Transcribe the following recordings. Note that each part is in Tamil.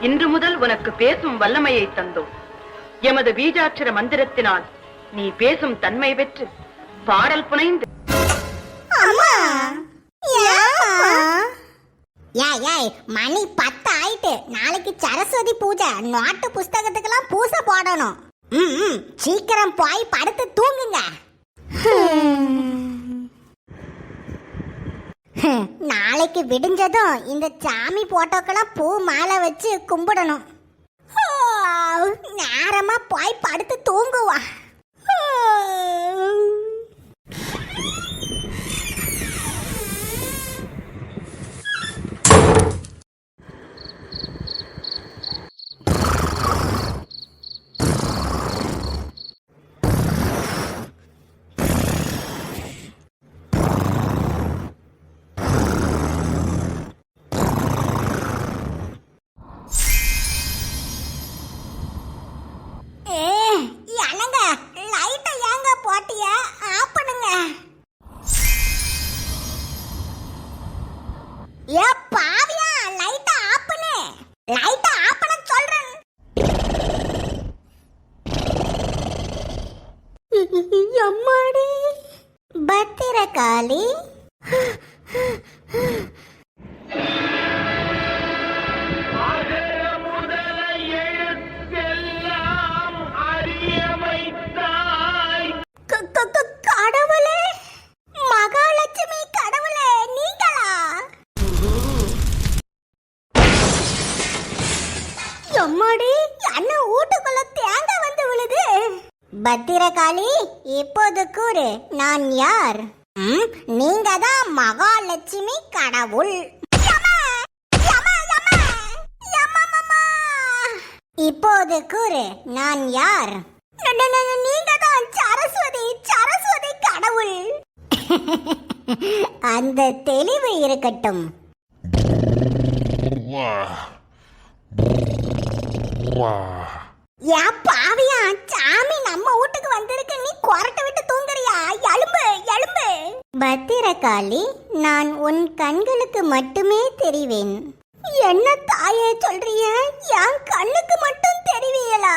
இன்று முதல் உனக்கு பேசும் வல்லமையை தந்தோம். எமது பீஜாட்சர மந்திரத்தினால் நீ பேசும் தன்மை பெற்று பாடல் புனைந்து ஏய் ஏய் மணி பத்து ஆயிட்டு நாளைக்கு சரஸ்வதி பூஜை. நோட்டு புஸ்தகத்துக்கெல்லாம் பூசை போடணும். ம், சீக்கிரம் போய் படுத்து தூங்குங்க. நாளைக்கு விடிஞ்சதும் இந்த சாமி போட்டோக்கெல்லாம் பூ மாலை வச்சு கும்பிடணும். நேரமா போய் படுத்து தூங்குவா. அம்மாடி பத்திரகாளி. அம்மாடி கடவுளே. மகாலட்சுமி கடவுளே நீங்களா? அண்ணன் வீட்டுக்குள்ள தேங்க பத்திரகாளி இப்போது கூறு. நான் யார்? நீங்க தான் மகாலட்சுமி கடவுள்! இப்போது கூறு. நான் யார்? நீங்க தான் சரஸ்வதி சரஸ்வதி கடவுள். அந்த தெளிவு இருக்கட்டும். யா பாவியா சாமி! நம்ம வீட்டுக்கு வந்திருக்க நீ குரட்டை விட்டு தூங்குறியா? எலும்பு எலும்பு. பத்திரகாளி நான் உன் கண்களுக்கு மட்டுமே தெரிவேன். என்ன தாயே சொல்றிய? என் கண்ணுக்கு மட்டும் தெரிவியலா?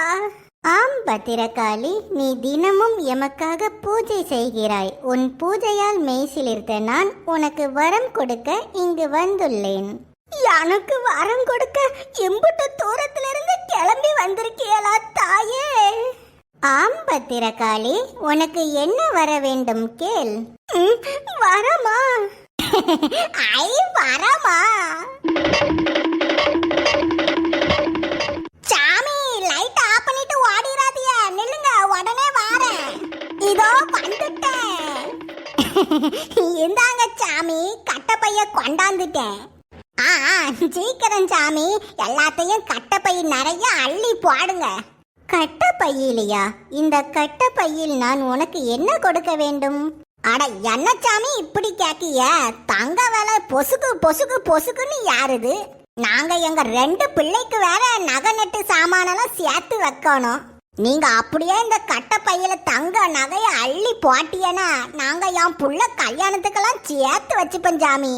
ஆம் பத்திரகாளி நீ தினமும் எமக்காக பூஜை செய்கிறாய். உன் பூஜையால் மெய்சிலிருத்த நான் உனக்கு வரம் கொடுக்க இங்கு வந்துள்ளேன். எனக்கு வரம் கொடுக்க எம்புட்டு தூரத்திலிருந்து கிளம்பி வந்திருக்கியலா தாயே? ஆம் பத்திரகாளி உனக்கு என்ன வர வேண்டும் கேள். வரமா. ஐ வரமா. சாமி லைட் ஆஃப் பண்ணிட்டு ஓடிராதிய நில்லுங்க உடனே வாரேன். இதோ வந்துட்டேன். இந்தாங்க சாமி கட்டப்பைய கொண்டாந்துட்டேன். ஆ ஆ, சீக்கிரம் சாமி. எல்லாத்தையும் கட்டப்பை நிறைய அள்ளி போடுங்க. கட்டப்பையிலையா? இந்த கட்டப்பையில் நான் உனக்கு என்ன கொடுக்க வேண்டும்? அட என்ன சாமி இப்படி கேக்கிய? தங்க வேலை பொசுக்கு பொசுக்கு பொசுக்குன்னு யாருது? நாங்க எங்க ரெண்டு பிள்ளைக்கு வேற நகை நட்டு சாமானெல்லாம் சேர்த்து வைக்கணும். நீங்க அப்படியே இந்த கட்ட பையில தங்க நகைய அள்ளி போட்டியனா நாங்க என் புள்ள கல்யாணத்துக்கெல்லாம் சேர்த்து வச்சுப்போம் சாமி.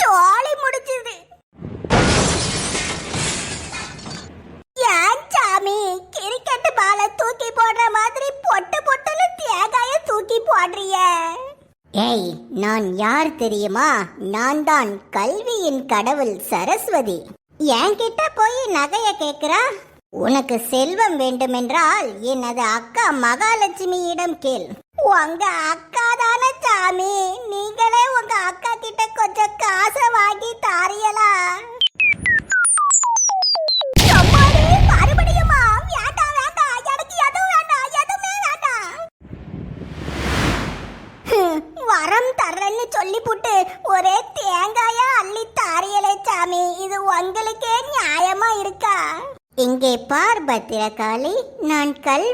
சோழி முடிச்சது ஏய் நான் யார் தெரியுமா? நான் தான் கல்வியின் கடவுள் சரஸ்வதி. என்கிட்ட போய் நகைய கேக்குறா? உனக்கு செல்வம் வேண்டுமென்றால் எனது அக்கா மகாலட்சுமியிடம் கேள். உங்க அக்கா தானே சாமி?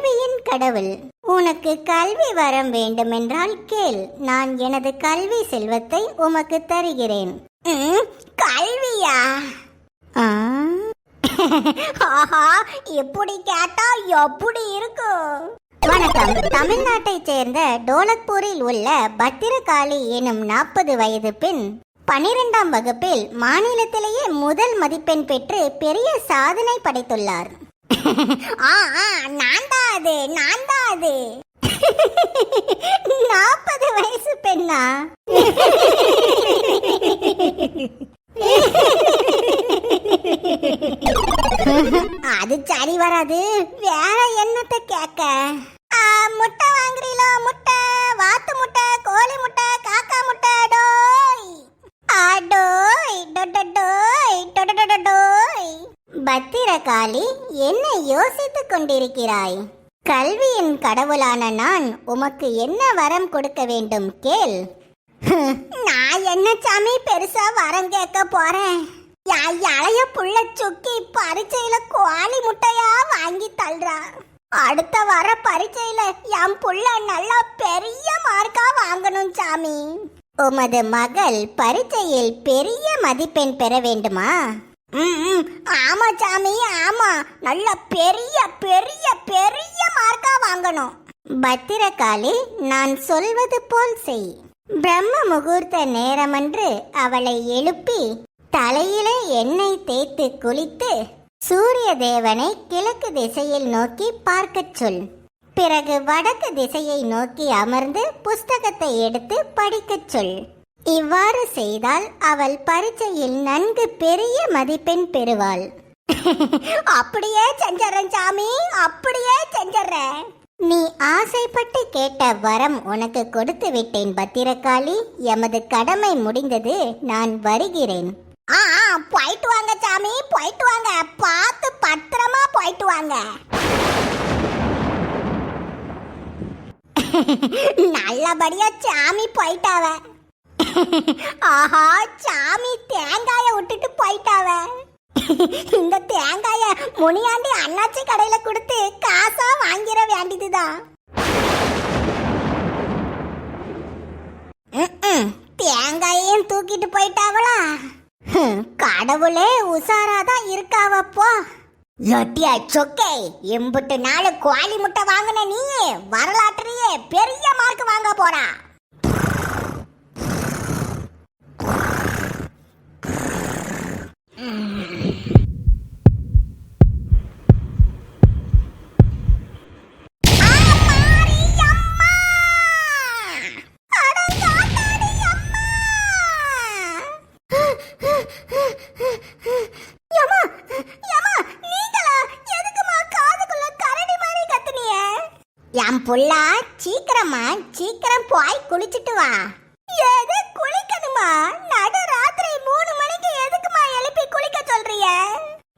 கல்வியின் கடவுள். உனக்கு கல்வி வரம் வேண்டுமென்றால் கேள். நான் எனது கல்வி செல்வத்தை உமக்கு தருகிறேன். கல்வியா? ஆஹா எப்படி கேட்டா எப்படி இருக்கும் வணக்கம். தமிழ்நாட்டைச் சேர்ந்த டோலக்பூரில் உள்ள பத்திரகாளி எனும் நாற்பது வயது பெண் பனிரெண்டாம் வகுப்பில் மாநிலத்திலேயே முதல் மதிப்பெண் பெற்று பெரிய சாதனை படைத்துள்ளார். ஆ ஆ நான் தான் அது நான் தான் அது. நாற்பது வயசு பெண்ணா? அது சரி வராது. வேற என்னத்தை கேட்க முட்டை வாங்குறீங்களோ முட்டை? வாத்து முட்டை கோழி முட்டை காக்கா முட்டை காளி என்ன யோசித்துக் கொண்டிருக்கிறாய்? கல்வியின் கடவுளான நான் உமக்கு என்ன வரம் கொடுக்க வேண்டும் கேள். நான் என்ன சாமி பெருசா வரம் கேட்க போறேன்? இளைய புள்ள சுக்கி பரீட்சையில கோழி முட்டையா வாங்கி தள்ளுறா. அடுத்த வர பரீட்சையில என் புள்ள நல்லா பெரிய மார்க்கா வாங்கணும் சாமி. உமது மகள் பரீட்சையில் பெரிய மதிப்பெண் பெற வேண்டுமா? ம், ம், ஆமா சாமி ஆமா. நல்ல பெரிய பெரிய பெரிய மார்க்கா வாங்கணும். பத்திரகாளி நான் சொல்வது போல் செய். பிரம்ம முகூர்த்த நேரமன்று அவளை எழுப்பி தலையிலே எண்ணெய் தேய்த்து குளித்து சூரிய தேவனை கிழக்கு திசையில் நோக்கி பார்க்கச் சொல். பிறகு வடக்கு திசையை நோக்கி அமர்ந்து புஸ்தகத்தை எடுத்து படிக்கச் சொல். இவ்வாறு செய்தால் அவள் பரீட்சையில் நன்கு பெரிய மதிப்பெண் பெறுவாள். அப்படியே செஞ்சறேன் சாமி அப்படியே செஞ்சறேன் நீ ஆசைப்பட்டு கேட்ட வரம் உனக்கு கொடுத்து விட்டேன் பத்திரகாளி. எமது கடமை முடிந்தது நான் வருகிறேன். ஆ ஆ, போயிட்டு வாங்க சாமி போயிட்டு வாங்க. பார்த்து பத்திரமா போயிட்டு வாங்க. நல்லபடியா சாமி போயிட்டாவ. ஆஹா சாமி தேங்காய விட்டுட்டு போயிட்டாவ. இந்த தேங்காய முனியாண்டி அண்ணாச்சி கடையில கொடுத்து காசா வாங்கிட வேண்டியதுதான். தேங்காயையும் தூக்கிட்டு போயிட்டாவளா? கடவுளே உசாராதான் இருக்காவப்போ லொட்டியா சொக்கை எம்புட்டு நாலு கோழி முட்டை வாங்கின நீ வரலாற்றிலேயே பெரிய மார்க் வாங்க போறா. Mm-hmm.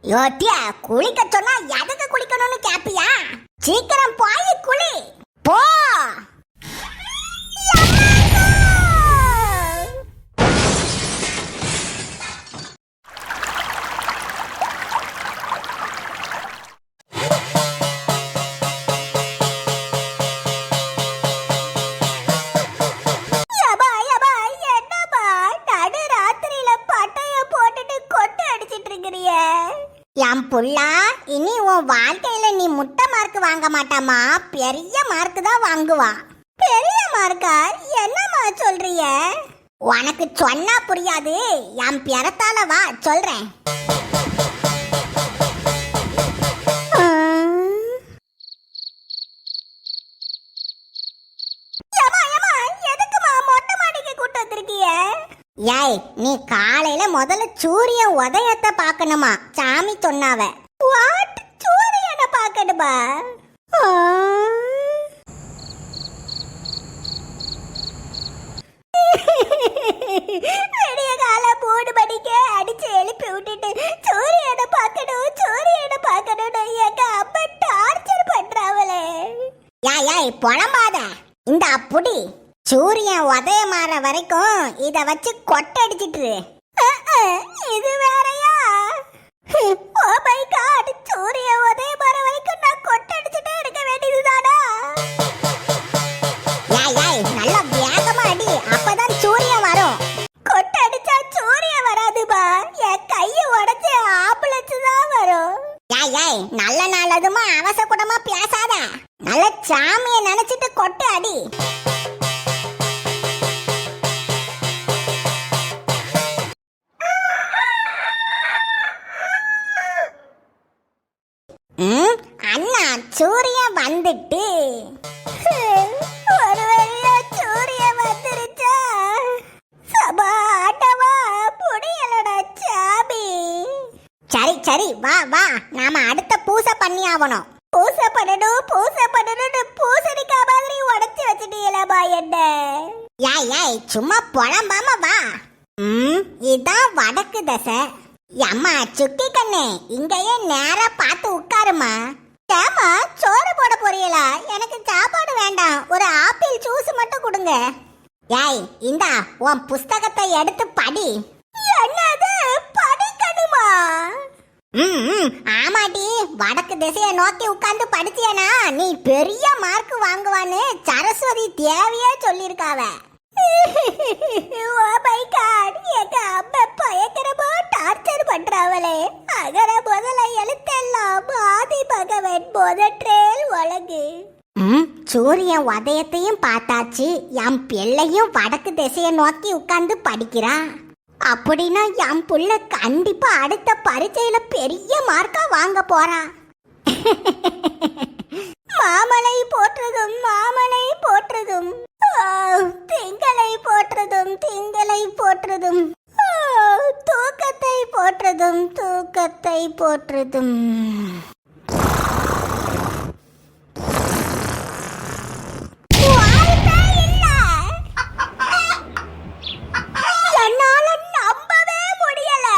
யோட்டியா குளிக்க சொன்னா எதுக்கு குளிக்கணும்னு கேப்பியா? சீக்கிரம் போய் குளி. போ! வாழ்க்கையில நீ முட்டை மார்க் வாங்க மாட்டாமா பெரிய மார்க் தான் வாங்குவா. பெரிய மார்க்கா என்னம்மா சொல்றிய உனக்கு சொன்னா புரியாது. என் பிறத்தால வா சொல்றேன். எதுக்கும்மா மொட்டை மாடிக்கு கூட்டு வந்திருக்கிய? ஏய் நீ காலையில முதல்ல சூரிய உதயத்தை பார்க்கணுமா? சாமி சொன்னாவ. சூரியனை விடிய கால மூணு மணிக்கே அடிச்சு எழுப்பி விட்டுட்டு சூரியனை பார்க்கணும் சூரியனை பார்க்கணும்னு எங்க அம்மா டார்ச்சர் பண்றாவளே. புலம்பாத. இந்த புடி சூரியன் உதயமாற வரைக்கும் இத வச்சு கொட்டடிச்சிட்டு இது வேறயா? ஓ மை காட் வந்துட்டு. ஒரு சூரிய வந்துருச்சா? சபா ஆட்டவா புடியலடா சரி சரி வா வா. நாம அடுத்த பூசை பண்ணி ஆகணும். பூசை பண்ணணும் பூசை பண்ணணும்னு பூசணிக்காய் மாதிரி உடச்சி வச்சிட்டீங்களா என்ன? யாய் யாய் சும்மா புலம்பாம வா. ம் இதான் வடக்கு தசை. அம்மா சுக்கி கண்ணு இங்கேயே நேரா பார்த்து உட்காருமா ஏமா சோறு போட போறீங்களா? எனக்கு சாப்பாடு வேண்டாம். ஒரு ஆப்பிள் ஜூஸ் மட்டும் கொடுங்க. ஏய் இந்தா உன் புஸ்தகத்தை எடுத்து படி. என்னது? படிக்கணுமா? ம் ஆமாடி. வடக்கு திசையை நோக்கி உட்கார்ந்து படிச்சியனா நீ பெரிய மார்க் வாங்குவான்னு சரஸ்வதி தேவையே சொல்லியிருக்காவ ஓ மை காட் எங்க அம்மா பயங்கரமா டார்ச்சர் பண்றாவளே அகர முதல எழுத்தெல்லாம் ஆதி பகவன் முதற்றேல் ஒழங்கு ம் சூரியன் உதயத்தையும் பார்த்தாச்சு. என் பிள்ளையும் வடக்கு திசையை நோக்கி உட்கார்ந்து படிக்கிறா அப்படின்னா என் புள்ள கண்டிப்பா அடுத்த பரீட்சையில பெரிய மார்க்கா வாங்க போறா மாமலை போற்றதும் மாமலை போற்றதும். திங்களை போற்றதும் திங்களை போற்றதும். தூக்கத்தை போற்றதும் தூக்கத்தை போற்றதும் வாய்ப்பே இல்ல. என்னால நம்பவே முடியல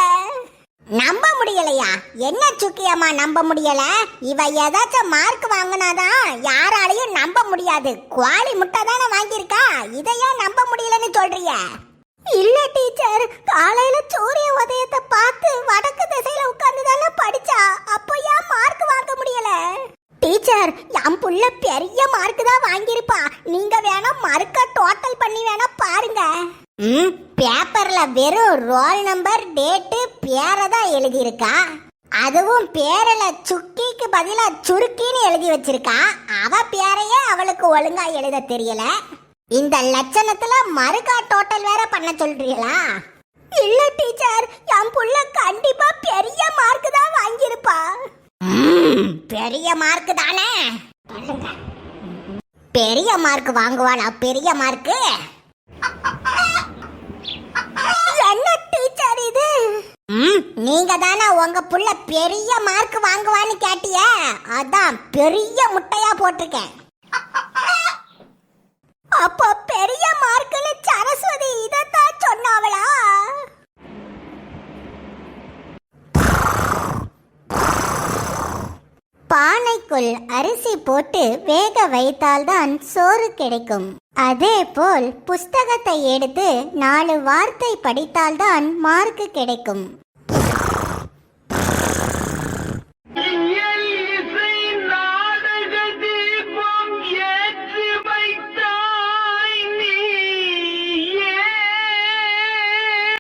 நம்ப முடியலையா? என்ன சுக்கியம்மா நம்ப முடியல? இவ ஏதாச்சும் மார்க் வாங்கினாதான் யாராலையும் நம்ப முடியாது. குவாலி முட்டை தானே வாங்கியிருக்கா? இதையே நம்ப முடியலன்னு சொல்றிய? இல்ல டீச்சர் காலையில சூரிய உதயத்தை பார்த்து வடக்கு திசையில உட்கார்ந்து தானே படிச்சா? அப்போ ஏன் மார்க் வாங்க முடியல. டீச்சர் என் புள்ள பெரிய மார்க் தான் வாங்கியிருப்பா. நீங்க வேணா மார்க்க டோட்டல் பண்ணி வேணா பாருங்க. ம் பேப்பர்ல வெறும் ரோல் நம்பர் டேட்டு பேரை தான் எழுதியிருக்கா? அதுவும் பேரில் சுக்கிக்கு பதிலா சுருக்கின்னு எழுதி வச்சிருக்கா? அவ பேரையே அவளுக்கு ஒழுங்கா எழுத தெரியல. இந்த லட்சணத்துல மறுக்கா டோட்டல் வேற பண்ண சொல்றீங்களா? இல்ல டீச்சர் என் புள்ள கண்டிப்பா பெரிய மார்க் தான் வாங்கியிருப்பா. பெரிய மார்க் தானே? பெரிய மார்க் வாங்குவாளா? பெரிய மார்க் என்ன டீச்சர் இது ம், நீங்க தானே உங்க புள்ள பெரிய மார்க் வாங்குவான்னு கேட்டிய? அதான் பெரிய முட்டையா போட்டிருக்கேன். அப்போ பெரிய மார்க்குன்னு சரஸ்வதி இதத்தான் சொன்னாவளா? பானைக்குள் அரிசி போட்டு வேக வைத்தால்தான் சோறு கிடைக்கும். அதே போல் புஸ்தகத்தை எடுத்து நாலு வார்த்தை படித்தால்தான் மார்க் கிடைக்கும்.